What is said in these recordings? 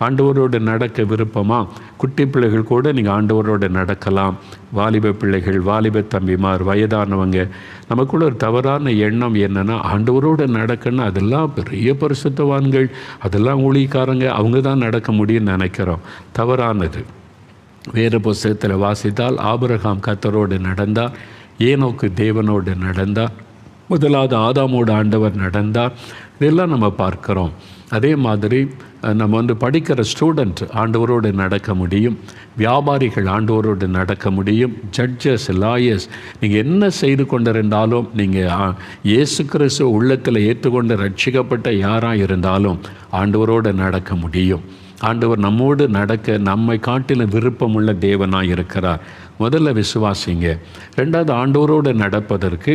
ஆண்டவரோடு நடக்க விருப்பமா? குட்டி பிள்ளைகள் கூட நீங்கள் ஆண்டவரோடு நடக்கலாம். வாலிப பிள்ளைகள் வாலிப தம்பிமார் வயதானவங்க நமக்குள்ள ஒரு தவறான எண்ணம் என்னென்னா ஆண்டவரோடு நடக்கணும். அதெல்லாம் பெரிய பரிசுத்தவான்கள் அதெல்லாம் ஊழிக்காரங்க அவங்க தான் நடக்க முடியும்னு நினைக்கிறோம். தவறானது. வேறு புஸ்தகத்தில் வாசித்தால் ஆபரகாம் கத்தரோடு நடந்தார் ஏனோக்கு தேவனோடு நடந்தார் முதலாவது ஆதாமோடு ஆண்டவர் நடந்தார் இதெல்லாம் நம்ம பார்க்குறோம். அதே மாதிரி நம்ம வந்து படிக்கிற ஸ்டூடெண்ட் ஆண்டவரோடு நடக்க முடியும். வியாபாரிகள் ஆண்டவரோடு நடக்க முடியும். ஜட்ஜஸ் லாயர்ஸ் நீங்கள் என்ன செய்து கொண்டிருந்தாலும் நீங்கள் இயேசு கிறிஸ்து உள்ளத்தில் ஏற்றுக்கொண்டு ரட்சிக்கப்பட்ட யாராக இருந்தாலும் ஆண்டவரோடு நடக்க முடியும். ஆண்டவர் நம்மோடு நடக்க நம்மை காட்டிலும் விருப்பமுள்ள தேவனாக இருக்கிறார். முதல்ல விசுவாசிங்க. ரெண்டாவது ஆண்டவரோடு நடப்பதற்கு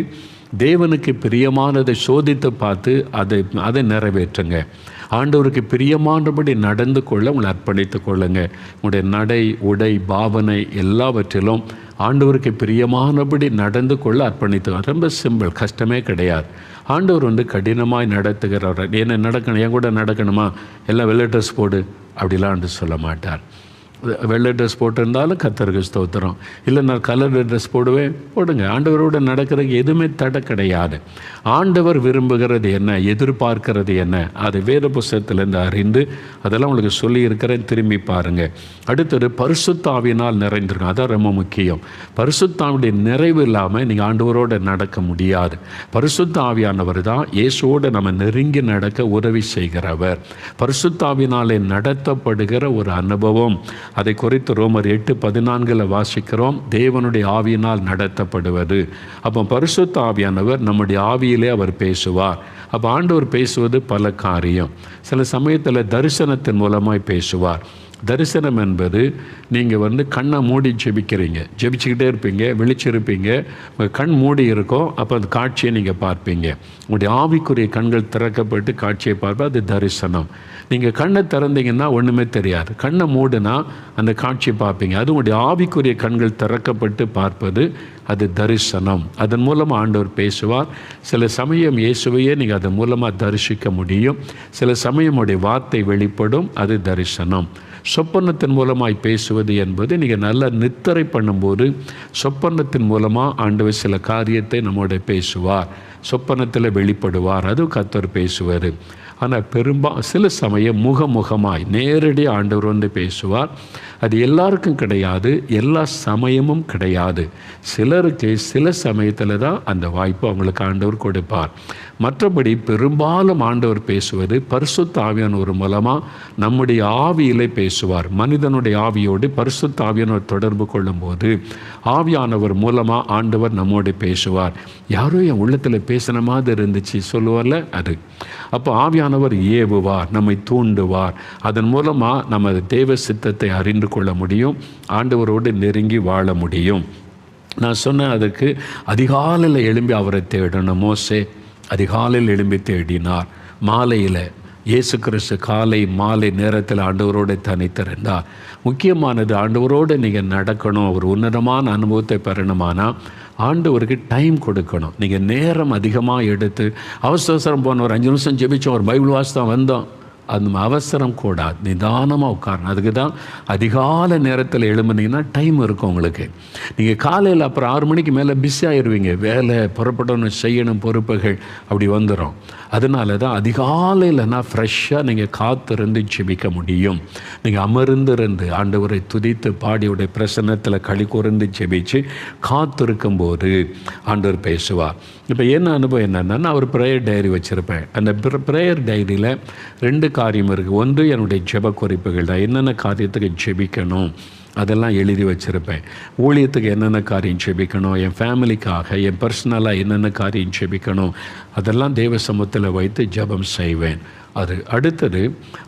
தேவனுக்கு பிரியமானதை சோதித்து பார்த்து அதை அதை நிறைவேற்றுங்க. ஆண்டவருக்கு பிரியமானபடி நடந்து கொள்ள உங்களை அர்ப்பணித்துக் கொள்ளுங்க. உங்களுடைய நடை உடை பாவனை எல்லாவற்றிலும் ஆண்டவருக்கு பிரியமானபடி நடந்து கொள்ள அர்ப்பணித்து ரொம்ப சிம்பிள் கஷ்டமே கிடையாது. ஆண்டவர் வந்து கடினமாய் நடத்துகிறவர்? என்ன நடக்கணும்? என் கூட நடக்கணுமா? எல்லாம் வெள்ளை ட்ரெஸ் போடு அப்படிலாம் ஆண்டு சொல்ல மாட்டார். வெள்ளை ட்ரெஸ் போட்டிருந்தாலும் கத்தருக்கு ஸ்தோத்திரம். இல்லை நான் கலர் ட்ரெஸ் போடுவேன் போடுங்க. ஆண்டவரோட நடக்கிறதுக்கு எதுவுமே தடை கிடையாது. ஆண்டவர் விரும்புகிறது என்ன எதிர்பார்க்கிறது என்ன அது வேத புஸ்தகத்திலேருந்து அறிந்து அதெல்லாம் உங்களுக்கு சொல்லியிருக்கிறேன் திரும்பி பாருங்கள் அடுத்தது பரிசுத்தாவினால் நிறைந்திருக்கும் அதான் ரொம்ப முக்கியம். பரிசுத்தாவுடைய நிறைவு இல்லாமல் நீங்கள் ஆண்டவரோட நடக்க முடியாது. பரிசுத்தாவியானவர் தான் இயேசுவோடு நம்ம நெருங்கி நடக்க உதவி செய்கிறவர். பரிசுத்தாவினாலே நடத்தப்படுகிற ஒரு அனுபவம். அதை குறித்து ரோமர் எட்டு பதினான்கில் வாசிக்கிறோம். தேவனுடைய ஆவியினால் நடத்தப்படுவது. அப்போ பரிசுத்த ஆவியானவர் நம்முடைய ஆவியிலே அவர் பேசுவார். அப்போ ஆண்டவர் பேசுவது பல காரியம். சில சமயத்தில் தரிசனத்தின் மூலமாய் பேசுவார். தரிசனம் என்பது நீங்கள் வந்து கண்ணை மூடி ஜெபிக்கிறீங்க. ஜெபிச்சுக்கிட்டே இருப்பீங்க விழிச்சிருப்பீங்க. உங்கள் கண் மூடி இருக்கும் அப்போ அந்த காட்சியை நீங்கள் பார்ப்பீங்க. உங்களுடைய ஆவிக்குரிய கண்கள் திறக்கப்பட்டு காட்சியை பார்ப்ப அது தரிசனம். நீங்கள் கண்ணை திறந்தீங்கன்னா ஒன்றுமே தெரியாது. கண்ணை மூடுனா அந்த காட்சியை பார்ப்பீங்க. அது உங்களுடைய ஆவிக்குரிய கண்கள் திறக்கப்பட்டு பார்ப்பது அது தரிசனம். அதன் மூலமாக ஆண்டவர் பேசுவார். சில சமயம் இயேசுவையே நீங்கள் அதன் மூலமாக தரிசிக்க முடியும். சில சமயம் உடைய வார்த்தை வெளிப்படும் அது தரிசனம். சொப்பனத்தின் மூலமாய் பேசுவது என்பது நீங்கள் நல்லா நித்தரை பண்ணும்போது சொப்பனத்தின் மூலமாக ஆண்டவர் சில காரியத்தை நம்மோட பேசுவார். சொப்பனத்தில் வெளிப்படுவார். அது கத்தர் பேசுவார். ஆனால் பெரும்பா சில சமயம் முகமுகமாய் நேரடி ஆண்டவர் வந்து பேசுவார். அது எல்லாருக்கும் கிடையாது எல்லா சமயமும் கிடையாது. சிலருக்கு சில சமயத்தில் தான் அந்த வாய்ப்பு அவங்களுக்கு ஆண்டவர் கொடுப்பார். மற்றபடி பெரும்பாலும் ஆண்டவர் பேசுவது பரிசுத்த ஆவியானவர் மூலமாக நம்முடைய ஆவியிலே பேசுவார். மனிதனுடைய ஆவியோடு பரிசுத்த ஆவியானவர் தொடர்பு கொள்ளும்போது ஆவியானவர் மூலமாக ஆண்டவர் நம்மோடு பேசுவார். யாரோ என் உள்ளத்தில் பேசின மாதிரி இருந்துச்சு சொல்லுவார்ல? அது. அப்போ ஆவியானவர் ஏவுவார் நம்மை தூண்டுவார். அதன் மூலமாக நம்ம தேவ சித்தத்தை அறிந்து கொள்ள முடியும் ஆண்டவரோடு நெருங்கி வாழ முடியும். நான் சொன்னேன் அதுக்கு அதிகாலையில் எழும்பி அவரை தேடணும் மோசே. அதிகாலையில் எழும்பி தேடினார். மாலையில் இயேசு கிறிஸ்து காலை மாலை நேரத்தில் ஆண்டவரோடு தனித்திருந்தார். முக்கியமானது ஆண்டவரோடு நீங்கள் நடக்கணும் ஒரு உன்னதமான அனுபவத்தை பெறணுமானால் ஆண்டவருக்கு டைம் கொடுக்கணும். நீங்கள் நேரம் அதிகமாக எடுத்து அவசர அவசரம் போன ஒரு அஞ்சு நிமிஷம் ஜெபிச்சோம் ஒரு பைபிள் வாசித்தான் வந்தோம். அந்த அவசரம் கூடாது நிதானமாக உட்காரணும். அதுக்கு தான் அதிகால நேரத்தில் எழும்புனீங்கன்னா டைம் இருக்கும் உங்களுக்கு. நீங்கள் காலையில் அப்புறம் ஆறு மணிக்கு மேலே பிஸி ஆயிடுவீங்க வேலை புறப்படணும் செய்யணும் பொறுப்புகள் அப்படி வந்துடும் அதனால தான் அதிகாலையில்னா ஃப்ரெஷ்ஷாக நீங்கள் காத்திருந்து ஜெபிக்க முடியும். நீங்கள் அமர்ந்திருந்து ஆண்டவரை துதித்து பாடியுடைய பிரசன்னத்தில் களி கூர்ந்து ஜெபிச்சு காத்திருக்கும் போது ஆண்டவர் பேசுவார். இப்போ என்ன அனுபவம் என்னென்னா நான் ஒரு ப்ரேயர் டைரி வச்சுருப்பேன். அந்த ப்ரேயர் டைரியில் ரெண்டு காரியம் இருக்குது ஒன்று என்னுடைய ஜெப குறிப்புகள் தான். என்னென்ன காரியத்துக்கு ஜெபிக்கணும் அதெல்லாம் எழுதி வச்சுருப்பேன். ஊழியத்துக்கு என்னென்ன காரியம் செபிக்கணும் என் ஃபேமிலிக்காக என் பர்சனலாக என்னென்ன காரியம் செபிக்கணும் அதெல்லாம் தேவ சமூகத்தில் வைத்து ஜெபம் செய்வேன். அது அடுத்தது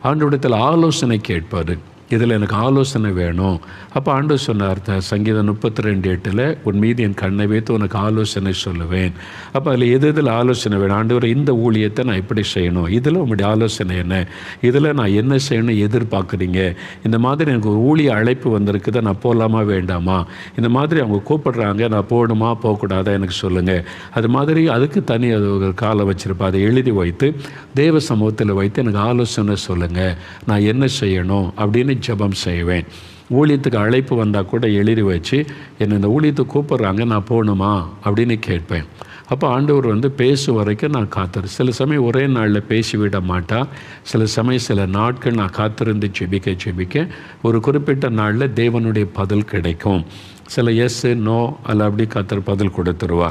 ஆண்டோடத்தில் ஆலோசனை கேட்பது. இதில் எனக்கு ஆலோசனை வேணும். அப்போ ஆண்டு சொன்னார் த- சங்கீதம் முப்பத்தி ரெண்டு எட்டில் உன் மீது என் கண்ணை வைத்து உனக்கு ஆலோசனை சொல்லுவேன். அப்போ அதில் எது இதில் ஆலோசனை வேணும்? ஆண்டவரே இந்த ஊழியத்தை நான் எப்படி செய்யணும்? இதில் உங்களுடைய ஆலோசனை என்ன? இதில் நான் என்ன செய்யணும் எதிர்பார்க்குறீங்க? இந்த மாதிரி எனக்கு ஒரு ஊழிய அழைப்பு வந்திருக்குது? நான் போகலாமா வேண்டாமா? இந்த மாதிரி அவங்க கூப்பிடுறாங்க நான் போகணுமா? போகக்கூடாதா? எனக்கு சொல்லுங்கள் அது மாதிரி அதுக்கு தனி அது ஒரு காலம் வச்சுருப்பா. அதை எழுதி வைத்து தேவ சமூகத்தில் வைத்து எனக்கு ஆலோசனை சொல்லுங்கள் நான் என்ன செய்யணும்? அப்படின்னு ஜபம் செய்வேன். ஊழியத்துக்கு அழைப்பு வந்தால் கூட எழுதி வச்சு என்னை இந்த ஊழியத்துக்கு கூப்பிட்றாங்க நான் போகணுமா? அப்படின்னு கேட்பேன். அப்போ ஆண்டவர் வந்து பேசும் வரைக்கும் நான் காத்திரு சில சமயம் ஒரே நாளில் பேசிவிட மாட்டா. சில சமயம் சில நாட்கள் நான் காத்திருந்து ஜெபிக்க செபிக்க ஒரு குறிப்பிட்ட நாளில் தேவனுடைய பதில் கிடைக்கும். சில எஸ் நோ அல்ல அப்படி கத்தர் பதில் கொடுத்துருவா.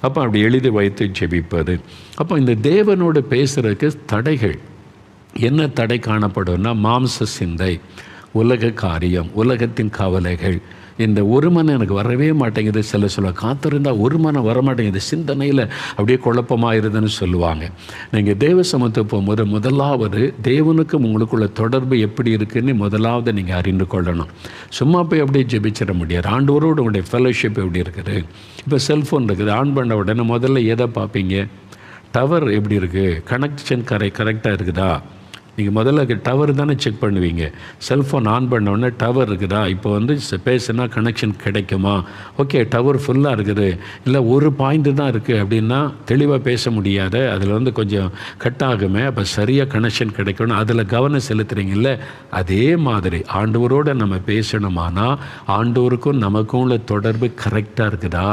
அப்போ அப்படி எழுதி வைத்து ஜெபிப்பது. அப்போ இந்த தேவனோடு பேசுகிறதுக்கு தடைகள். என்ன தடை காணப்படும்னா மாம்ச சிந்தை. உலக காரியம் உலகத்தின் கவலைகள். இந்த ஒரு மனம் எனக்கு வரவே மாட்டேங்குது. சில சொல்ல காத்திருந்தால் ஒரு மனம் வர மாட்டேங்குது சிந்தனையில் அப்படியே குழப்பமாயிருதுன்னு சொல்லுவாங்க. நீங்கள் தேவ சமத்து போகும்போது முதலாவது தேவனுக்கும் உங்களுக்குள்ள தொடர்பு எப்படி இருக்குன்னு முதலாவது நீங்கள் அறிந்து கொள்ளணும். சும்மா போய் அப்படியே ஜெபிச்சிட முடியாது. ஆண்டோரோடு உங்களுடைய ஃபெலோஷிப் எப்படி இருக்குது? இப்போ செல்ஃபோன் இருக்குது. ஆன் பண்ண உடனே முதல்ல எதை பார்ப்பீங்க? டவர் எப்படி இருக்குது கனெக்ஷன் கரை கரெக்டாக இருக்குதா? நீங்கள் முதல்ல டவர் தானே செக் பண்ணுவீங்க. செல்ஃபோன் ஆன் பண்ண உடனே டவர் இருக்குதா? இப்போ வந்து பேசுனா கனெக்ஷன் கிடைக்குமா? ஓகே டவர் ஃபுல்லாக இருக்குது. இல்லை ஒரு பாயிண்ட்டு தான் இருக்குது அப்படின்னா தெளிவாக பேச முடியாத அதில் வந்து கொஞ்சம் கட் ஆகுமே அப்போ சரியாக கனெக்ஷன் கிடைக்கணும் அதில் கவனம் செலுத்துகிறீங்கல்ல அதே மாதிரி ஆண்டவரோடு நம்ம பேசணுமானா ஆண்டவருக்கும் நமக்கும் உள்ள தொடர்பு கரெக்டாக இருக்குதா?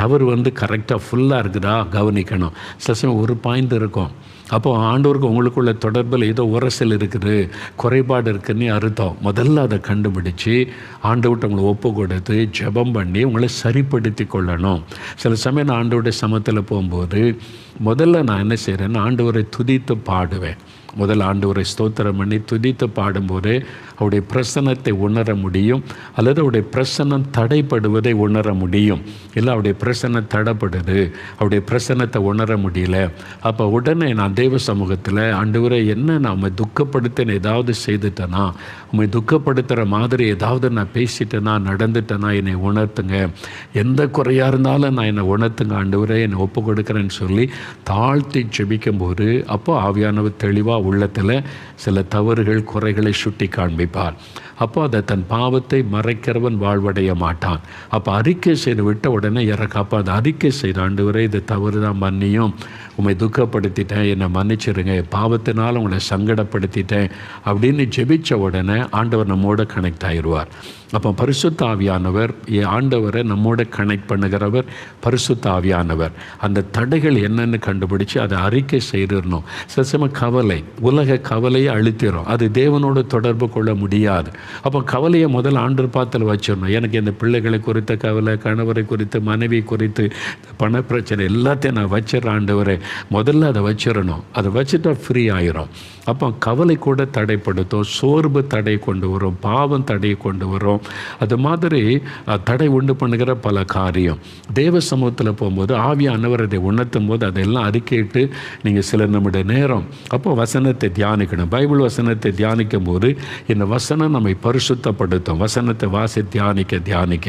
டவர் வந்து கரெக்டாக ஃபுல்லாக இருக்குதா? கவனிக்கணும். சில சமயம் ஒரு பாயிண்ட் இருக்கும். அப்போது ஆண்டோருக்கு உங்களுக்குள்ள தொடர்பில் ஏதோ உரசல் இருக்குது குறைபாடு இருக்குன்னு அர்த்தம். முதல்ல அதை கண்டுபிடிச்சு ஆண்டவர்கிட்ட உங்களை ஒப்பு கொடுத்து ஜெபம் பண்ணி உங்களை சரிப்படுத்தி கொள்ளணும். சில சமயம் நான் ஆண்டவருடைய சமத்தில் போகும்போது முதல்ல நான் என்ன செய்கிறேன்னா ஆண்டவரை துதித்து பாடுவேன். முதல் ஆண்டவரை ஸ்தோத்திரம் பண்ணி துதித்து பாடும்போது அவருடைய பிரசன்னத்தை உணர முடியும். அல்லது அவருடைய பிரசன்னம் தடைப்படுவதை உணர முடியும். இல்லை அவருடைய பிரசன்னம் தடைப்படுது. அவருடைய பிரசன்னத்தை உணர முடியல. அப்போ உடனே நான் தெய்வ சமூகத்தில் ஆண்டவரை என்ன நான் உண்மை துக்கப்படுத்தேன்னு ஏதாவது செய்துட்டேனா? உண்மை துக்கப்படுத்துகிற மாதிரி ஏதாவது நான் பேசிட்டேனா? நடந்துட்டேனா? என்னை உணர்த்துங்க. எந்த குறையாக இருந்தாலும் நான் என்னை உணர்த்துங்க. ஆண்டவரே என்னை ஒப்பு கொடுக்குறேன்னு சொல்லி தாழ்த்தி ஜெபிக்கும்போது அப்போ ஆவியானவர் தெளிவாக உள்ளத்தில் சில தவறுகள் குறைகளை சுட்டி காண்பிப்பார். அப்போ அதை தன் பாவத்தை மறைக்கிறவன் வாழ்வடைய மாட்டான். அப்போ அறிக்கை செய்து விட்ட உடனே இறக்க அப்போ அதை அறிக்கை செய்த வரை இது தவறு தான் மன்னியும். உண்மை துக்கப்படுத்திட்டேன் என்னை மன்னிச்சிருங்க என் பாவத்தினால் உங்களை சங்கடப்படுத்திட்டேன் அப்படின்னு ஜெபிச்ச உடனே ஆண்டவர் நம்மோட கனெக்ட் ஆயிடுவார். அப்போ பரிசுத்தாவியானவர் ஆண்டவரை நம்மோட கனெக்ட் பண்ணுகிறவர் பரிசுத்தாவியானவர் அந்த தடைகள் என்னென்னு கண்டுபிடிச்சு அதை அறிக்கை செய்திடணும். சில கவலை உலக கவலையை அழுத்திடும் அது தேவனோட தொடர்பு கொள்ள முடியாது. அப்போ கவலையை முதல் ஆண்டு பாத்தில் வச்சிடணும். எனக்கு இந்த பிள்ளைகளை குறித்த கவலை கணவரை குறித்து மனைவி குறித்து பண பிரச்சனை எல்லாத்தையும் நான் வச்சிடறேன் ஆண்டவரை. முதல்ல அதை வச்சிடணும். அதை வச்சுட்டா ஃப்ரீ ஆயிரும். அப்போ கவலை கூட தடைப்படுத்தும். சோர்வு தடை கொண்டு வரும். பாவம் தடை கொண்டு வரும். அது மாதிரி தடை உண்டு பண்ணுகிற பல காரியம். தேவ சமூகத்தில் போகும்போது ஆவியானவர் அதை உணர்த்தும் போது அதெல்லாம் அறிக்கையிட்டு நீங்கள் சில நம்முடைய நேரம். அப்போ வசனத்தை தியானிக்கணும். பைபிள் வசனத்தை தியானிக்கும் போது இந்த வசனம் நம்மை பரிசுத்தப்படுத்தும். வசனத்தை வாசி தியானிக்க தியானிக்க.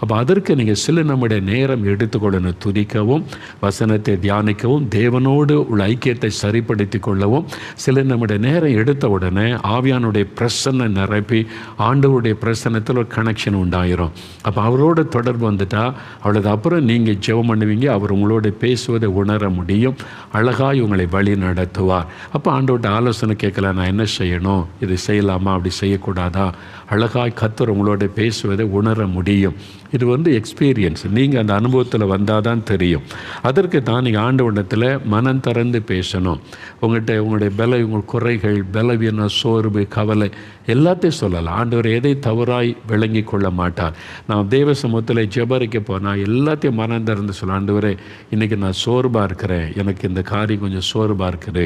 அப்போ அதற்கு நீங்கள் சில நம்முடைய நேரம் எடுத்துக்கொள்ளணும். துதிக்கவும் வசனத்தை தியானிக்கவும் தேவனோடு உள்ள ஐக்கியத்தை சரிப்படுத்தி கொள்ளவும். சில நம்முடைய நேரம் எடுத்த உடனே ஆவியானுடைய பிரசனை நிரப்பி ஆண்டவருடைய பிரசனத்தில் ஒரு கனெக்ஷன் உண்டாயிரும். அப்போ அவரோட தொடர்பு வந்துட்டா அவ்வளோது அப்புறம் நீங்கள் ஜெபம் பண்ணுவீங்க அவர் உங்களோட பேசுவதை உணர முடியும். அழகாய் உங்களை வழி நடத்துவார் அப்போ ஆண்டு ஆண்டவர்கிட்ட ஆலோசனை கேட்கல நான் என்ன செய்யணும்? இதை செய்யலாமா? அப்படி செய்யக்கூடாதா? அழகாய் கத்தர் உங்களோட பேசுவதை உணர முடியும். இது வந்து எக்ஸ்பீரியன்ஸ் நீங்கள் அந்த அனுபவத்தில் வந்தால் தான் தெரியும். அதற்கு தான் நீங்கள் ஆண்டவனத்தில் மனம் திறந்து பேசணும். உங்கள்கிட்ட உங்களுடைய பல உங்கள் குறைகள் பலவீனம் சோர்வு கவலை எல்லாத்தையும் சொல்லலாம். ஆண்டவர் எதை தவறாய் விளங்கி கொள்ள மாட்டார். நான் தேவ சமூகத்தில் ஜெபரிக்க போனால் எல்லாத்தையும் மனம் திறந்து சொல்ல ஆண்டவரே இன்றைக்கி நான் சோர்வாக இருக்கிறேன். எனக்கு இந்த காரியம் கொஞ்சம் சோர்வாக இருக்குது.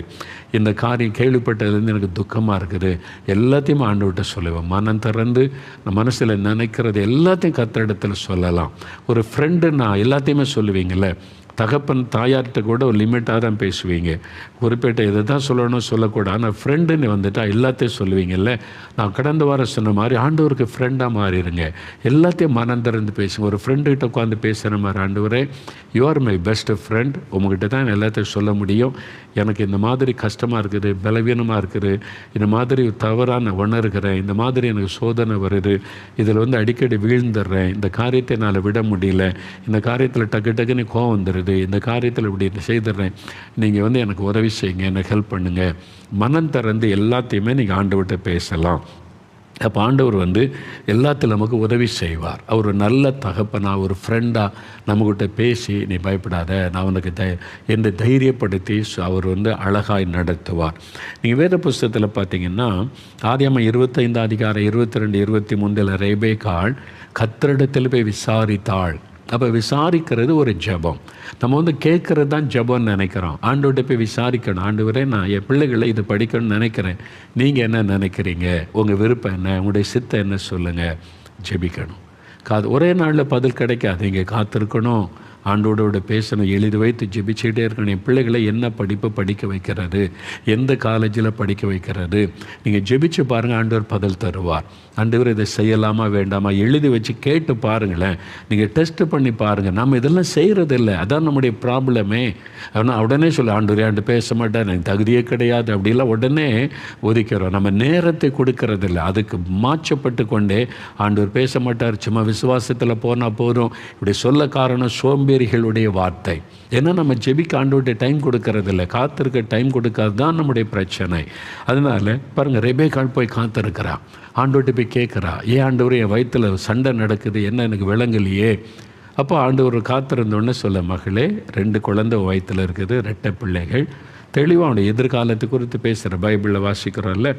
இந்த காரியம் கேள்விப்பட்டதுலேருந்து எனக்கு துக்கமாக இருக்குது. எல்லாத்தையும் ஆண்டவர்கிட்ட சொல்லுவேன். மனம் திறந்து நான் மனசில் நினைக்கிறது எல்லாத்தையும் கத்திரிடத்தில் சொல்லலாம். ஒரு ஃப்ரெண்டுன்னா நான் எல்லாத்தையுமே சொல்லுவீங்கள்ல தகப்பன் தாயார்கிட்ட கூட ஒரு லிமிட்டாக தான் பேசுவீங்க. குறிப்பிட்ட இதை தான் சொல்லணும் சொல்லக்கூடாது. ஆனால் ஃப்ரெண்டுன்னு வந்துட்டால் எல்லாத்தையும் சொல்லுவீங்கல்ல? நான் கடந்த வாரம் சொன்ன மாதிரி ஆண்டவருக்கு ஃப்ரெண்டாக மாறிடுங்க. எல்லாத்தையும் மனம் திறந்து பேசுங்க. ஒரு ஃப்ரெண்டுகிட்ட உட்காந்து பேசுகிற மாதிரி ஆண்டவரே you are my best friend உங்ககிட்ட தான் எல்லாத்தையும் சொல்ல முடியும். எனக்கு இந்த மாதிரி கஷ்டமாக இருக்குது பலவீனமாக இருக்குது. இந்த மாதிரி தவறான உணர்கிறேன். இந்த மாதிரி எனக்கு சோதனை வருது. இதில் வந்து அடிக்கடி வீழ்ந்துடுறேன். இந்த காரியத்தை என்னால் விட முடியல. இந்த காரியத்தில் டக்கு டக்குன்னு கோவம் வந்துடுது இந்த காரியத்தில் இப்படி செய்துடுறேன். நீங்கள் வந்து எனக்கு உதவி செய்யுங்க எனக்கு ஹெல்ப் பண்ணுங்கள் மனம் திறந்து எல்லாத்தையுமே நீங்கள் ஆண்டவர்கிட்ட பேசலாம். அப்போ ஆண்டவர் வந்து எல்லாத்திலும் நமக்கு உதவி செய்வார். அவர் நல்ல தகப்பனாக ஒரு ஃப்ரெண்டாக நம்மக்கிட்ட பேசி நீ பயப்படாத நான் உனக்கு த என்று தைரியப்படுத்தி அவர் வந்து அழகாய் நடத்துவார். நீங்கள் வேத புஸ்தகத்தில் பார்த்தீங்கன்னா ஆதியம்மா இருபத்தைந்து அதிகாரம் இருபத்தி ரெண்டு இருபத்தி மூன்றில் ரேபேக்காள் கத்தரிடத்தில் போய் விசாரித்தாள். அப்போ விசாரிக்கிறது ஒரு ஜெபம். நம்ம வந்து கேட்குறது தான் ஜெபம்னு நினைக்கிறோம். ஆண்டோட்ட போய் விசாரிக்கணும். ஆண்டவரே நான் என் பிள்ளைகளை இது படிக்கணும்னு நினைக்கிறேன். நீங்கள் என்ன நினைக்கிறீங்க? உங்கள் விருப்பம் என்ன? உங்களுடைய சித்தம் என்ன சொல்லுங்கள் ஜெபிக்கணும். காது ஒரே நாளில் பதில் கிடைக்காது. இங்கே காத்திருக்கணும். ஆண்டோடோட பேசணும். எழுதி வைத்து ஜெபிச்சுக்கிட்டே இருக்கணும். என் பிள்ளைகளை என்ன படிப்பு படிக்க வைக்கிறது? எந்த காலேஜில் படிக்க வைக்கிறது? நீங்கள் ஜெபிச்சு பாருங்கள் ஆண்டவர் பதில் தருவார். ஆண்டவர் இதை செய்யலாமா வேண்டாமா? எழுதி வச்சு கேட்டு பாருங்களேன். நீங்கள் டெஸ்ட் பண்ணி பாருங்கள் நம்ம இதெல்லாம் செய்கிறதில்ல அதான் நம்முடைய ப்ராப்ளமே. ஆனால் உடனே சொல்ல ஆண்டவர் ஆண்டு பேச மாட்டேன். எனக்கு தகுதியே கிடையாது. அப்படிலாம் உடனே ஒதுக்கிறோம். நம்ம நேரத்தை கொடுக்கறதில்ல. அதுக்கு மாற்றப்பட்டு கொண்டே ஆண்டவர் பேச மாட்டார். சும்மா விசுவாசத்தில் போனால் போதும். இப்படி சொல்ல காரணம் சோம்பி சோம்பேறிகளுடைய வார்த்தை. ஏன்னா நம்ம ஜெபிக்க ஆண்டோடைய டைம் கொடுக்கறதில்ல. காத்திருக்க டைம் கொடுக்காது தான் நம்முடைய பிரச்சனை. அதனால பாருங்கள் கால் போய் காத்திருக்கிறா. ஆண்டோட்ட போய் கேட்குறா ஏன் ஆண்டவர் என் வயிற்றில் சண்டை நடக்குது. என்ன எனக்கு விளங்கலையே? அப்போ ஆண்டவர் காத்திருந்தோடனே சொல்ல மகளே ரெண்டு குழந்தை வயித்துல இருக்குது. ரெட்டை பிள்ளைகள். தெளிவாக அவனுடைய எதிர்காலத்தை குறித்து பேசுகிற பைபிளில் வாசிக்கிறோம்ல.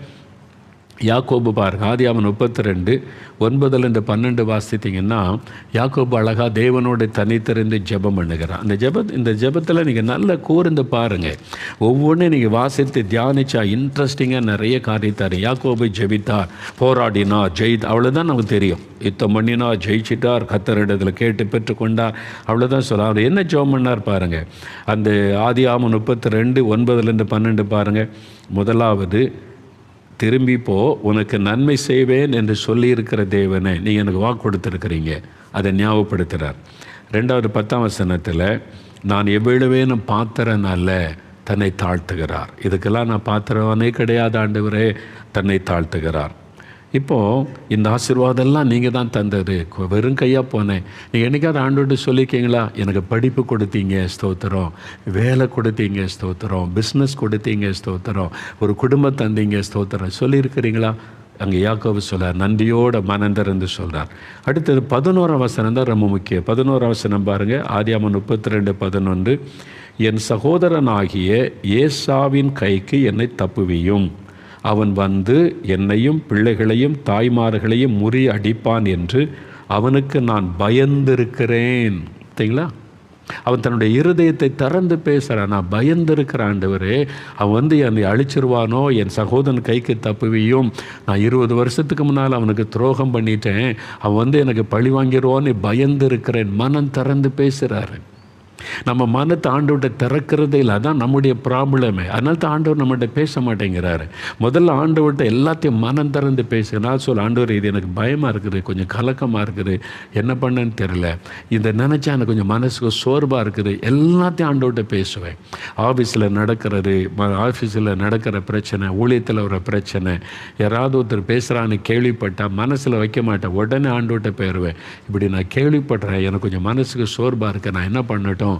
யாக்கோபு பாருங்க ஆதியாமன் முப்பத்தி ரெண்டு ஒன்பதுலேருந்து பன்னெண்டு வாசித்தீங்கன்னா யாக்கோபு அழகாக தேவனோட தனித்திருந்து ஜெபம் பண்ணுகிறான் அந்த ஜெப இந்த ஜெபத்தில் நீங்கள் நல்ல கூர்ந்து பாருங்கள் ஒவ்வொன்றும் நீங்கள் வாசித்து தியானிச்சா இன்ட்ரெஸ்டிங்காக நிறைய காரியத்தார். யாக்கோபு ஜெபித்தார் போராடினார் ஜெயித் அவ்வளோதான் நமக்கு தெரியும். யுத்தம் பண்ணினார் ஜெயிச்சிட்டார் கத்தரிடத்தில் கேட்டு பெற்றுக்கொண்டார் அவ்வளோதான் சொல்ல. அவர் என்ன ஜெபம் பண்ணார் பாருங்கள் அந்த ஆதியாமன் முப்பத்தி ரெண்டு ஒன்பதுலேருந்து பன்னெண்டு பாருங்கள் முதலாவது திரும்பிப்போ உனக்கு நன்மை செய்வேன் என்று சொல்லியிருக்கிற தேவனை நீங்கள் எனக்கு வாக்கு கொடுத்துருக்கிறீங்க. அதை ஞாபகப்படுத்துகிறார் ரெண்டாவது பத்தாம் வசனத்தில் நான் எவ்வளவேனும் பாத்திரன் அல்ல தன்னை தாழ்த்துகிறார். இதுக்கெல்லாம் நான் பாத்திரவானே கிடையாது ஆண்டவரே. தன்னை தாழ்த்துகிறார். இப்போது இந்த ஆசீர்வாதம்லாம் நீங்கள் தான் தந்தது. வெறும் கையாக போனேன். நீங்கள் என்னைக்காவது ஆண்டோட்டு சொல்லியிருக்கீங்களா? எனக்கு படிப்பு கொடுத்தீங்க ஸ்தோத்திரம். வேலை கொடுத்தீங்க ஸ்தோத்திரம். பிஸ்னஸ் கொடுத்தீங்க ஸ்தோத்திரம். ஒரு குடும்பம் தந்தீங்க ஸ்தோத்திரம். சொல்லியிருக்கிறீங்களா? அங்கே யாக்கோவு சொல்கிறார் நன்றியோட மனந்திறந்து சொல்கிறார் அடுத்தது பதினோராம் வசனம் தான் ரொம்ப முக்கியம். பதினோராம் வசனம் பாருங்கள் ஆதியாமன் முப்பத்தி ரெண்டு பதினொன்று. என் சகோதரனாகிய ஏசாவின் கைக்கு என்னை தப்புவியும். அவன் வந்து என்னையும் பிள்ளைகளையும் தாய்மார்களையும் முறி அடிப்பான் என்று அவனுக்கு நான் பயந்திருக்கிறேன். பார்த்தீங்களா அவன் தன்னுடைய இருதயத்தை திறந்து பேசுகிறான் நான் பயந்திருக்கிற ஆண்டவரே அவன் வந்து என்னை அழிச்சிருவானோ என் சகோதரன் கைக்கு தப்புவியும். நான் இருபது வருஷத்துக்கு முன்னால் அவனுக்கு துரோகம் பண்ணிட்டேன். அவன் வந்து எனக்கு பழி வாங்கிடுவான்னு பயந்திருக்கிறேன். மனம் திறந்து பேசுகிறாரு நம்ம மனத்தை ஆண்டவர்கிட்ட திறக்கிறதே இல்லை. அதான் நம்முடைய ப்ராப்ளமே அதனால தான் ஆண்டவர் நம்மகிட்ட பேச மாட்டேங்கிறாரு. முதல்ல ஆண்டவர்கிட்ட எல்லாத்தையும் மனம் திறந்து பேச. நான் சொல்ல ஆண்டவர் இது எனக்கு பயமாக இருக்குது. கொஞ்சம் கலக்கமாக இருக்குது. என்ன பண்ணேன்னு தெரியல. இதை நினச்சா எனக்கு கொஞ்சம் மனசுக்கு சோர்வாக இருக்குது. எல்லாத்தையும் ஆண்டவர்கிட்ட பேசுவேன். ஆஃபீஸில் நடக்கிறது ஆஃபீஸில் நடக்கிற பிரச்சனை ஊழியத்தில் வர பிரச்சனை யாராவது ஒருத்தர் பேசுகிறான்னு கேள்விப்பட்டால் மனசில் வைக்க மாட்டேன். உடனே ஆண்டவர்கிட்ட போயிடுவேன் இப்படி நான் கேள்விப்படுறேன். எனக்கு கொஞ்சம் மனசுக்கு சோர்வாக இருக்குது நான் என்ன பண்ணட்டும்?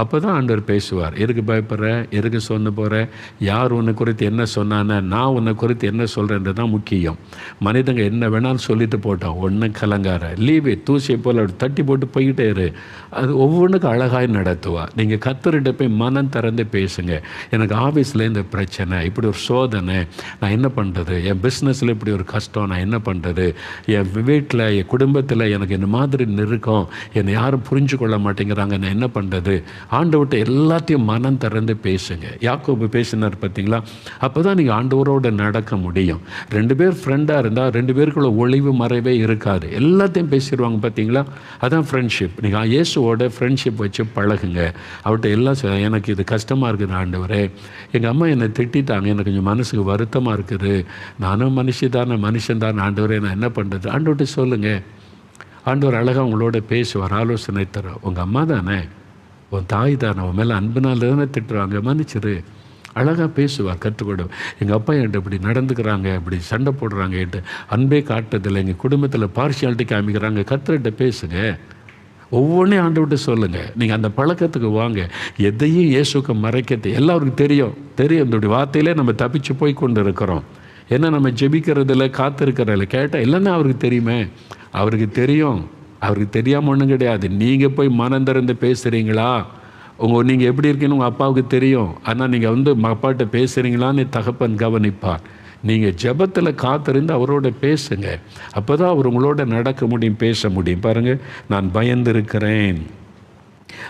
அப்போ தான் ஆண்டவர் பேசுவார். எதுக்கு பயப்படுற? எதுக்கு சொன்ன போகிற யார் உன்னை குறித்து என்ன சொன்னானே நான் உன்னை குறித்து என்ன சொல்கிறேன்றது தான் முக்கியம். மனிதங்க என்ன வேணாலும் சொல்லிட்டு போட்டோம். ஒன்றும் கலங்கார லீவு தூசியை போல் தட்டி போட்டு போய்கிட்டே இரு. அது ஒவ்வொன்றுக்கும் அழகாய் நடத்துவார் நீங்கள் கத்தர்கிட்ட போய் மனம் திறந்து பேசுங்க. எனக்கு ஆஃபீஸில் இந்த பிரச்சனை இப்படி ஒரு சோதனை நான் என்ன பண்ணுறது என் பிஸ்னஸில் இப்படி ஒரு கஷ்டம் நான் என்ன பண்ணுறது என் வீட்டில் என் குடும்பத்தில் எனக்கு இந்த மாதிரி நெருக்கம். என்னை யாரும் புரிஞ்சு கொள்ள மாட்டேங்கிறாங்க. நான் என்ன பண்ணுறது ஆண்டவர்கிட்ட எல்லாத்தையும் மனம் திறந்து பேசுங்க. யாக்கோபு பேசினார் பார்த்தீங்களா? அப்போ தான் நீங்கள் ஆண்டவரோட நடக்க முடியும். ரெண்டு பேர் ஃப்ரெண்டாக இருந்தால் ரெண்டு பேருக்குள்ள ஒளிவு மறைவே இருக்காது. எல்லாத்தையும் பேசிடுவாங்க பார்த்தீங்களா? அதான் ஃப்ரெண்ட்ஷிப் நீங்கள் இயேசுவோட ஃப்ரெண்ட்ஷிப் வச்சு பழகுங்க. அவர்கிட்ட எல்லாம் எனக்கு இது கஷ்டமாக இருக்குது ஆண்டவரே. எங்கள் அம்மா என்னை திட்டாங்க எனக்கு கொஞ்சம் மனசுக்கு வருத்தமாக இருக்குது. நானும் மனுஷி தானே மனுஷன் தானே ஆண்டவரே. நான் என்ன பண்ணுறது ஆண்டவர்கிட்ட சொல்லுங்கள் ஆண்டவர் அழகாக உங்களோட பேசுவார் ஆலோசனை தர உங்கள் அம்மா தானே? உன் தாய் தான் அவன் மேலே அன்புனால தானே திட்டுறாங்க மன்னிச்சிரு. அழகாக பேசுவார் கற்றுக்கொடு எங்கள் அப்பா என்கிட்ட இப்படி நடந்துக்கிறாங்க இப்படி சண்டை போடுறாங்க என்கிட்ட அன்பே காட்டுறதில்லை. எங்கள் குடும்பத்தில் பார்ஷியாலிட்டி காமிக்கிறாங்க. கத்துக்கிட்ட பேசுங்க. ஒவ்வொன்றையும் ஆண்டு விட்டு சொல்லுங்கள் நீங்கள் அந்த பழக்கத்துக்கு வாங்க. எதையும் இயேசுக்கு மறைக்கிறது எல்லாருக்கும் தெரியும். தெரியும். இந்த வார்த்தையிலே நம்ம தப்பிச்சு போய் கொண்டு இருக்கிறோம் ஏன்னா நம்ம ஜெபிக்கிறதில்ல காத்திருக்கிறதில்ல. கேட்டால் எல்லாமே அவருக்கு தெரியுமே. அவருக்கு தெரியும். அவருக்கு தெரியாமல் ஒன்றும் கிடையாது. நீங்கள் போய் மனம் திறந்து பேசுகிறீங்களா உங்கள் நீங்கள் எப்படி இருக்கீங்கன்னு உங்கள் அப்பாவுக்கு தெரியும். ஆனால் நீங்கள் வந்து அப்பாட்ட பேசுகிறீங்களான்னு தகப்பன் கவனிப்பார். நீங்கள் ஜெபத்தில் காத்திருந்து அவரோட பேசுங்க. அப்போ தான் அவர் உங்களோட நடக்க முடியும் பேச முடியும். பாருங்கள் நான் பயந்திருக்கிறேன்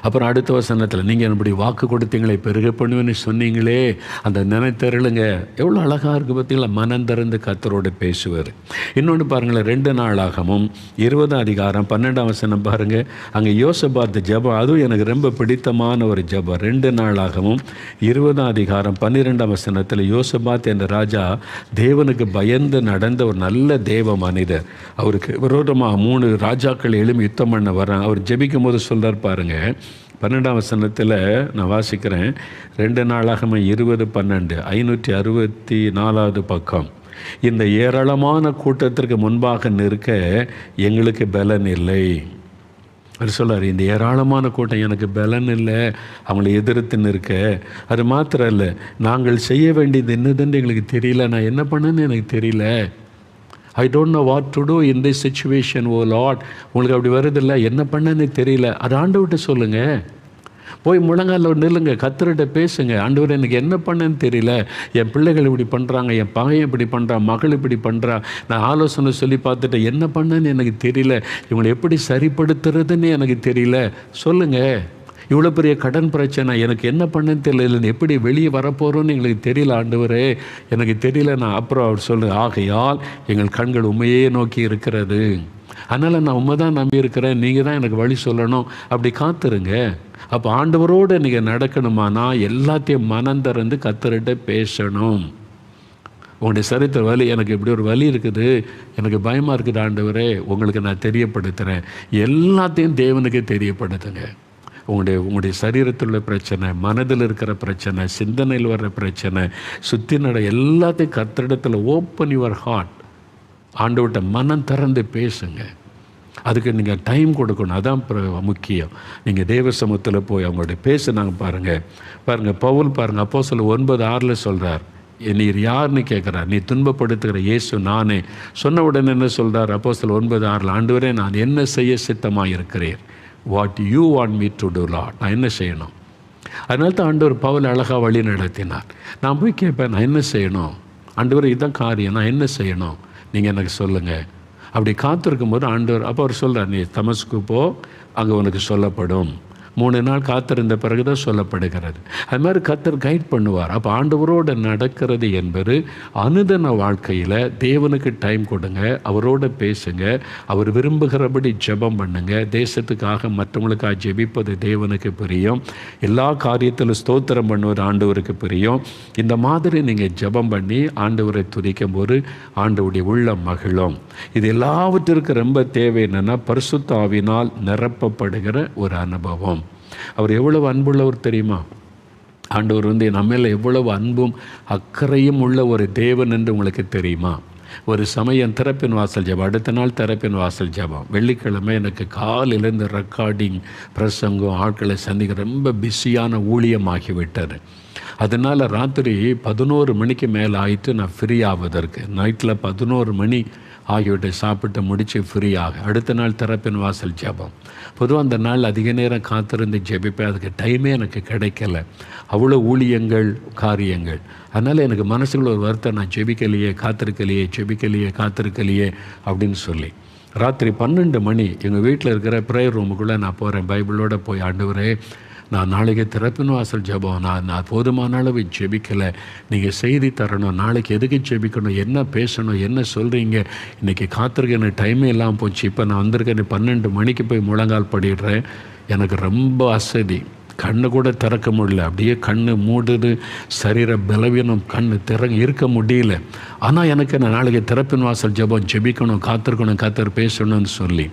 அப்புறம் அடுத்த வசனத்தில் நீங்கள் இப்படி வாக்கு கொடுத்தீங்களே பெருக பண்ணுவேன்னு சொன்னீங்களே அந்த நினைத்தருளுங்க. எவ்வளோ அழகாக இருக்குது பார்த்தீங்களா மனம் திறந்து கத்தரோடு பேசுவார். இன்னொன்று பாருங்களேன் ரெண்டு நாளாகவும் இருபதாம் அதிகாரம் பன்னெண்டாம் வசனம் பாருங்கள் அங்கே யோசபாத் ஜபம் அதுவும் எனக்கு ரொம்ப பிடித்தமான ஒரு ஜபம். ரெண்டு நாளாகவும் இருபதாம் அதிகாரம் பன்னிரெண்டாம் வசனத்தில் யோசபாத் என்ற ராஜா தேவனுக்கு பயந்து நடந்த ஒரு நல்ல தேவ மனிதர். அவருக்கு விரோதமாக மூணு ராஜாக்கள் எழும்பி யுத்தம் பண்ண வரேன் அவர் ஜெபிக்கும் போது சொல்கிறார் பாருங்க பன்னெண்டாம் வசனத்தில் நான் வாசிக்கிறேன். ரெண்டு நாளாகம இருபது பன்னெண்டு ஐநூற்றி அறுபத்தி நாலாவது பக்கம். இந்த ஏராளமான கூட்டத்திற்கு முன்பாக நிற்க எங்களுக்கு பலன் இல்லை. அவர் சொல்றார் இந்த ஏராளமான கூட்டம் எனக்கு பலன் இல்லை. அவங்களை எதிர்த்து நிற்க. அது மாத்திரம் இல்லை நாங்கள் செய்ய வேண்டியது என்னதுன்னு எங்களுக்கு தெரியல. நான் என்ன பண்ணேன்னு எனக்கு தெரியல. I don't know what to do in this situation O Lord உங்களுக்கு அப்படி வருதில்ல? என்ன பண்ணேன்னு தெரியல. அது ஆண்டவர்கிட்ட சொல்லுங்கள் போய் முழங்கால நில்லுங்க. கத்தர்கிட்ட பேசுங்க. ஆண்டவர் எனக்கு என்ன பண்ணேன்னு தெரியல. என் பிள்ளைகள் இப்படி பண்ணுறாங்க என் பகையன் இப்படி பண்ணுறான் மகள் இப்படி பண்ணுறா நான் ஆலோசனை சொல்லி பார்த்துட்டு என்ன பண்ணேன்னு எனக்கு தெரியல. இவங்களை எப்படி சரிப்படுத்துறதுன்னு எனக்கு தெரியல. சொல்லுங்கள் இவ்வளோ பெரிய கடன் பிரச்சனை எனக்கு என்ன பண்ணேன்னு தெரியல. எப்படி வெளியே வரப்போகிறோன்னு எங்களுக்கு தெரியல ஆண்டவரே. எனக்கு தெரியல நான் அப்புறம் அவர் சொல்லு ஆகையால் எங்கள் கண்கள் உண்மையே நோக்கி இருக்கிறது. அதனால் நான் உண்மை தான் நம்பி இருக்கிறேன். நீங்கள் தான் எனக்கு வழி சொல்லணும். அப்படி காத்துருங்க. அப்போ ஆண்டவரோடு நீங்கள் நடக்கணுமானா எல்லாத்தையும் மனம் திறந்து கத்தர்கிட்ட பேசணும். உங்களுடைய சரித்திர வலி எனக்கு இப்படி ஒரு வலி இருக்குது. எனக்கு பயமாக இருக்குது ஆண்டவரே. உங்களுக்கு நான் தெரியப்படுத்துகிறேன் எல்லாத்தையும் தேவனுக்கு தெரியப்படுத்துங்க. உங்களுடைய உங்களுடைய சரீரத்தில் உள்ள பிரச்சனை மனதில் இருக்கிற பிரச்சனை சிந்தனையில் வர்ற பிரச்சனை சுற்றி நட எல்லாத்தையும் கத்திரிடத்தில் ஓப்பன் யுவர் ஹார்ட் ஆண்டவர்கிட்ட மனம் திறந்து பேசுங்க. அதுக்கு நீங்கள் டைம் கொடுக்கணும். அதான் முக்கியம். நீங்கள் தேவ சமூகத்தில் போய் அவங்கள்ட்ட பேசுனாங்க பாருங்கள் பாருங்கள் பவுல் பாருங்கள் அப்போ சொல்ல ஒன்பது ஆறில் சொல்கிறார் நீர் யாருன்னு கேட்குறார். நீ துன்பப்படுத்துகிற இயேசு நானே. சொன்ன உடனே என்ன சொல்கிறார் அப்போ சொல்ல ஒன்பது ஆறில் ஆண்டு வரே நான் என்ன செய்ய சித்தமாக இருக்கிறேன் what you want me to do Lord நான் என்ன செய்யணும்? அதனால தான் ஆண்டவர் பவுல் அழகாக வழி நடத்தினார். நான் போய் கேட்பேன் நான் என்ன செய்யணும்? ஆண்டவர் இதுதான் காரியம் நான் என்ன செய்யணும்? நீங்கள் எனக்கு சொல்லுங்கள் அப்படி காத்திருக்கும் போது ஆண்டவர் அப்போ அவர் சொல்கிறார் நீ தமஸ்க்கு போ அங்கே உனக்கு சொல்லப்படும். மூணு நாள் காத்திருந்த பிறகு தான் சொல்லப்படுகிறது. அது மாதிரி கத்தர் கைட் பண்ணுவார். அப்போ ஆண்டவரோடு நடக்கிறது என்பது அனுதன வாழ்க்கையில் தேவனுக்கு டைம் கொடுங்க அவரோட பேசுங்க அவர் விரும்புகிறபடி ஜெபம் பண்ணுங்க தேசத்துக்காக மற்றவங்களுக்காக ஜெபிப்பது தேவனுக்கு பிரியம். எல்லா காரியத்திலும் ஸ்தோத்திரம் பண்ணுவது ஆண்டவருக்கு பிரியம். இந்த மாதிரி நீங்கள் ஜெபம் பண்ணி ஆண்டவரை துதிக்கும் போது ஆண்டவருடைய உள்ள மகிழும். இது எல்லாவற்றிற்கும் ரொம்ப தேவை என்னென்னா பரிசுத்தாவினால் நிரப்பப்படுகிற ஒரு அனுபவம். அவர் எவ்வளவு அன்புள்ளவர் தெரியுமா? ஆண்டவர் வந்து நம்ம எவ்வளவு அன்பும் அக்கறையும் உள்ள ஒரு தேவன் என்று உங்களுக்கு தெரியுமா? ஒரு சமயம் திறப்பின் வாசல் ஜபம் அடுத்த நாள் திறப்பின் வாசல் ஜபம். வெள்ளிக்கிழமை எனக்கு காலிலிருந்து ரெக்கார்டிங் பிரசங்கம் ஆட்களை சந்திக்க ரொம்ப பிஸியான ஊழியமாகிவிட்டது. அதனால் ராத்திரி பதினோரு மணிக்கு மேலே ஆயிட்டு நான் ஃப்ரீ ஆவதற்கு நைட்டில் பதினோரு மணி ஆகியவற்றை சாப்பிட்டு முடித்து ஃப்ரீ அடுத்த நாள் திறப்பின் வாசல் ஜெபம். பொதுவாக அந்த நாள் அதிக நேரம் காத்திருந்து ஜெபிப்பேன். அதுக்கு டைமே எனக்கு கிடைக்கல. அவ்வளோ ஊழியங்கள் காரியங்கள். அதனால் எனக்கு மனசுக்குள்ள ஒரு வருத்தம் நான் ஜெபிக்கலையே காத்திருக்கலையே ஜெபிக்கலையே காத்திருக்கலையே அப்படின்னு சொல்லி. ராத்திரி பன்னெண்டு மணி எங்கள் வீட்டில் இருக்கிற ப்ரேயர் ரூமுக்குள்ளே நான் போகிறேன் பைபிளோடு போய் ஆண்டவரே நான் நாளைக்கு திறப்பின் வாசல் ஜெபம் நான் நான் போதுமான அளவு ஜெபிக்கலை நீங்கள் செய்தி தரணும் நாளைக்கு எதுக்கு ஜெபிக்கணும் என்ன பேசணும் என்ன சொல்கிறீங்க இன்றைக்கி காத்திருக்க எனக்கு டைமே இல்லாமல் போச்சு இப்போ நான் வந்திருக்கேன் பன்னெண்டு மணிக்கு போய் முழங்கால் படிடுறேன் எனக்கு ரொம்ப அசதி கண்ணு கூட திறக்க முடியல அப்படியே கண்ணு மூடுது சரீர பலவீனம் கண்ணு திற இருக்க முடியல ஆனால் எனக்கு நான் நாளைக்கு திறப்பின் வாசல் ஜெபம் ஜெபிக்கணும் காத்திருக்கணும் காத்திரு பேசணும்னு சொல்லி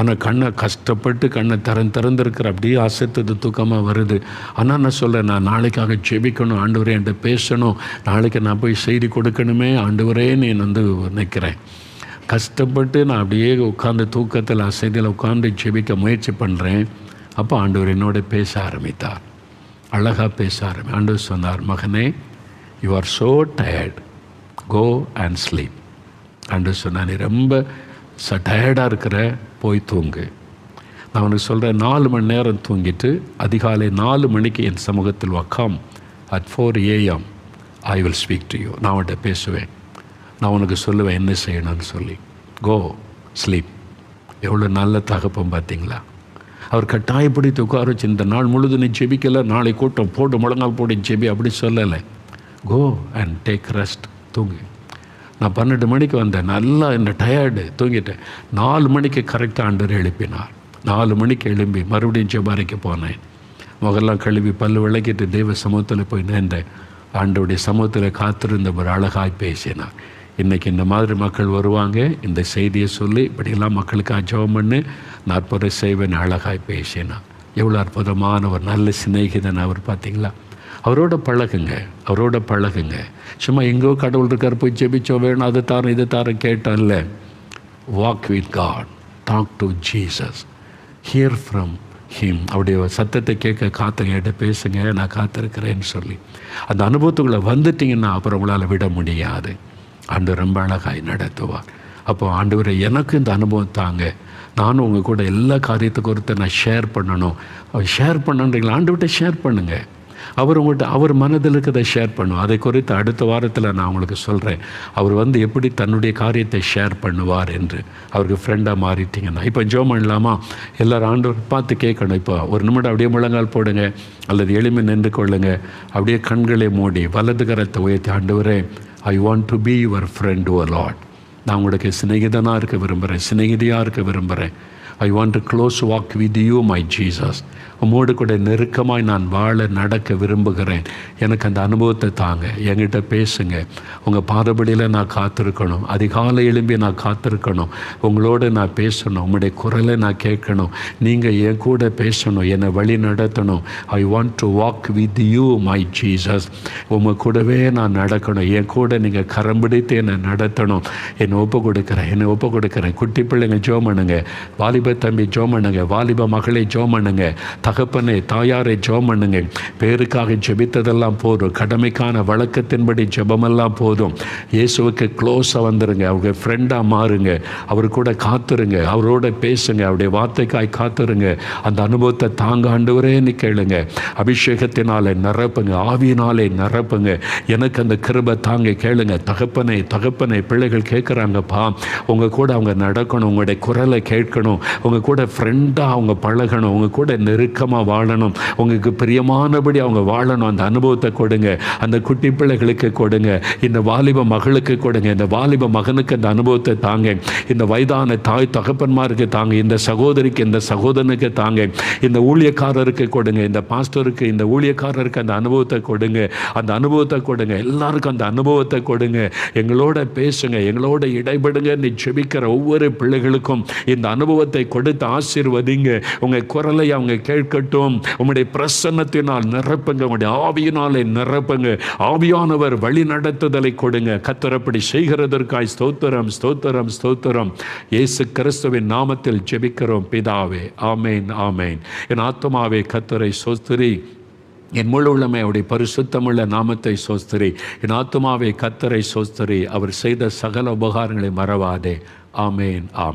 ஆனால் கண்ணை கஷ்டப்பட்டு கண்ணை திறந்து திறந்துருக்கிற அப்படியே அசத்துது தூக்கமாக வருது. ஆனால் நான் சொல்ல நான் நாளைக்காக ஜெபிக்கணும் ஆண்டவரே என்கிட்ட பேசணும். நாளைக்கு நான் போய் செய்தி கொடுக்கணுமே ஆண்டவரே நீ வந்து நிற்கிறேன் கஷ்டப்பட்டு நான் அப்படியே உட்காந்து தூக்கத்தில் அசதியில் உட்காந்து ஜெபிக்க முயற்சி பண்ணுறேன் அப்போ ஆண்டவர் என்னோட பேச ஆரம்பித்தார். அழகாக பேச ஆரம்பி ஆண்டவர் சொன்னார் மகனே you are so tired go and sleep ஆண்டவர் சொன்னார் நீ ரொம்ப ச டயர்டாக இருக்கிற. போய் தூங்கு. நான் உனக்கு சொல்கிறேன் நாலு மணி நேரம் தூங்கிட்டு அதிகாலை நாலு மணிக்கு என் சமூகத்தில் வக்காம் at four AM I will speak to you நான் அவன்கிட்ட பேசுவேன். நான் உனக்கு சொல்லுவேன் என்ன செய்யணும்னு சொல்லி. கோ ஸ்லீப் எவ்வளோ நல்ல தகப்பம் பார்த்தீங்களா? அவர் கட்டாயப்படுத்தி உட்கார வச்சு இந்த நாள் முழுதும் நீ ஜெபிக்கலை நாளை கூட்டம் போட்டு முழங்கால் போட்டு ஜெபி அப்படி சொல்லலை. கோ அண்ட் டேக் ரெஸ்ட் தூங்கு. நான் பன்னெண்டு மணிக்கு வந்தேன். நல்லா என்ன டயர்டு தூங்கிட்டேன். நாலு மணிக்கு கரெக்டாக ஆண்டர் எழுப்பினார். நாலு மணிக்கு எழும்பி மறுபடியும் ஜெபாரிக்கு போனேன். முகெல்லாம் கழுவி பல்லு விளக்கிட்டு தெய்வ சமூகத்தில் போய் நேர்ந்தேன். ஆண்டவுடைய சமூகத்தில் காத்திருந்த ஒரு அழகாய் பேசினார். இன்றைக்கி இந்த மாதிரி மக்கள் வருவாங்க. இந்த செய்தியை சொல்லி இப்படியெல்லாம் மக்களுக்கு ஜெபம் பண்ணு நாற்பது செய்வேன் அழகாய் பேசினான் எவ்வளோ அற்புதமான ஒரு நல்ல சிநேகிதன் அவர் பார்த்தீங்களா அவரோட பழகுங்க அவரோட பழகுங்க. சும்மா எங்கோ கடவுள் இருக்கார் போய் ஜெபிச்சோ வேணும் அதை தாரம் இதை தாரம் கேட்டான்ல. Walk with God talk to Jesus hear from him அவருடைய சத்தத்தை கேட்க காத்துங்க பேசுங்க நான் காத்திருக்கிறேன்னு சொல்லி. அந்த அனுபவத்துக்குள்ளே வந்துட்டிங்கன்னா அப்புறம் உங்களால் விட முடியாது. ஆண்டு ரொம்ப அழகாய் நடத்துவார். அப்போ ஆண்டவரை எனக்கு இந்த அனுபவம் தாங்க. நானும் உங்கள் கூட எல்லா காரியத்தை குறித்து நான் ஷேர் பண்ணணும். ஷேர் பண்ணுன்றீங்களா? ஆண்டுகிட்ட ஷேர் பண்ணுங்கள் அவர் உங்கள்கிட்ட அவர் மனதில் இருக்கிறத ஷேர் பண்ணும் அதை குறித்து அடுத்த வாரத்தில் நான் உங்களுக்கு சொல்கிறேன் அவர் வந்து எப்படி தன்னுடைய காரியத்தை ஷேர் பண்ணுவார் என்று. அவருக்கு ஃப்ரெண்டாக மாறிட்டீங்கன்னா. இப்போ ஜோம் பண்ணலாமா எல்லோரும் ஆண்டவர் பார்த்து கேட்கணும். இப்போ ஒரு நிமிடம் அப்படியே முழங்கால் போடுங்க. அல்லது எளிமை நின்று கொள்ளுங்க. அப்படியே கண்களை மூடி வலது கரத்தை உயர்த்தி ஆண்டவரே I want to be your friend O Lord நான் உங்களுக்கு சிநேகிதனாக இருக்க விரும்புகிறேன் சிநேகிதியாக இருக்க விரும்புகிறேன் I want close walk with you my Jesus உம்மோடு கூட நெருக்கமாய் நான் வாழ நடக்க விரும்புகிறேன். எனக்கு அந்த அனுபவத்தை தாங்க. என்கிட்ட பேசுங்க. உங்கள் பாதபடியில் நான் காத்திருக்கணும். அதிகாலை எழும்பி நான் காத்திருக்கணும். உங்களோட நான் பேசணும். உங்களுடைய குரலை நான் கேட்கணும். நீங்கள் என் கூட பேசணும். என்னை வழி நடத்தணும். I want to walk with you my Jesus உங்கள் கூடவே நான் நடக்கணும். என் கூட நீங்கள் கரம் பிடித்து என்னை நடத்தணும். என்னை ஒப்பு கொடுக்குறேன் என்னை ஒப்பு கொடுக்குறேன் குட்டி பிள்ளைங்க ஜோ பண்ணுங்க. வாலிப தம்பி ஜோம் பண்ணுங்க வாலிப மகளை ஜோம் பண்ணுங்க தகப்பனை தாயாரை ஜோம் பண்ணுங்க பேருக்காக ஜெபித்ததெல்லாம் போதும். கடமைக்கான வழக்கத்தின்படி ஜெபமெல்லாம் போதும். இயேசுவுக்கு க்ளோஸாக வந்துருங்க. அவங்க ஃப்ரெண்டாக மாறுங்க. அவர் கூட காத்துருங்க. அவரோட பேசுங்க. அவருடைய வார்த்தைக்காய் காத்துருங்க. அந்த அனுபவத்தை தாங்க ஆண்டவரேன்னு கேளுங்க. அபிஷேகத்தினாலே நிரப்புங்க. ஆவியினாலே நிரப்புங்க. எனக்கு அந்த கிருபை தாங்க கேளுங்க. தகப்பனை தகப்பனை பிள்ளைகள் கேட்குறாங்கப்பா உங்கள் கூட அவங்க நடக்கணும். உங்களுடைய குரலை கேட்கணும். உங்கள் கூட ஃப்ரெண்டாக அவங்க பழகணும் உங்கள் கூட நெருக்கமாக வாழணும் உங்களுக்கு பிரியமானபடி அவங்க வாழணும் அந்த அனுபவத்தை கொடுங்க அந்த குட்டி பிள்ளைகளுக்கு கொடுங்க இந்த வாலிப மகளுக்கு கொடுங்க இந்த வாலிப மகனுக்கு அந்த அனுபவத்தை தாங்க இந்த வயதான தாய் தகப்பன்மாருக்கு தாங்க இந்த சகோதரிக்கு இந்த சகோதரனுக்கு தாங்க இந்த ஊழியக்காரருக்கு கொடுங்க இந்த பாஸ்டருக்கு இந்த ஊழியக்காரருக்கு அந்த அனுபவத்தை கொடுங்க அந்த அனுபவத்தை கொடுங்க எல்லாருக்கும் அந்த அனுபவத்தை கொடுங்க எங்களோட பேசுங்க எங்களோட இடைபடுங்க நீ செபிக்கிற ஒவ்வொரு பிள்ளைகளுக்கும் இந்த அனுபவத்தை கொடுத்து ஆசீர்வதிங்க. உங்கள் குரலை அவங்க கேட்கட்டும். உங்களுடைய பிரசன்னத்தினால் நிரப்புங்க. உங்களுடைய ஆவியினாலே நிரப்புங்க. ஆவியானவர் வழி நடத்துதலை கொடுங்க. கத்தரப்படி செய்கிறதற்காய் ஸ்தோத்திரம் ஸ்தோத்திரம் ஸ்தோத்திரம். இயேசு கிறிஸ்துவின் நாமத்தில் ஜெபிக்கிறோம். பிதாவே ஆமேன் ஆமேன். என் ஆத்மாவே கத்தரை சோஸ்திரி. என் முழு உள்ளமை அவருடைய பரிசுத்தமுள்ள நாமத்தை சோஸ்திரி. என் ஆத்மாவை கத்தரை சோஸ்திரி. அவர் செய்த சகல உபகாரங்களை மறவாதே. ஆமேன் ஆமேன்.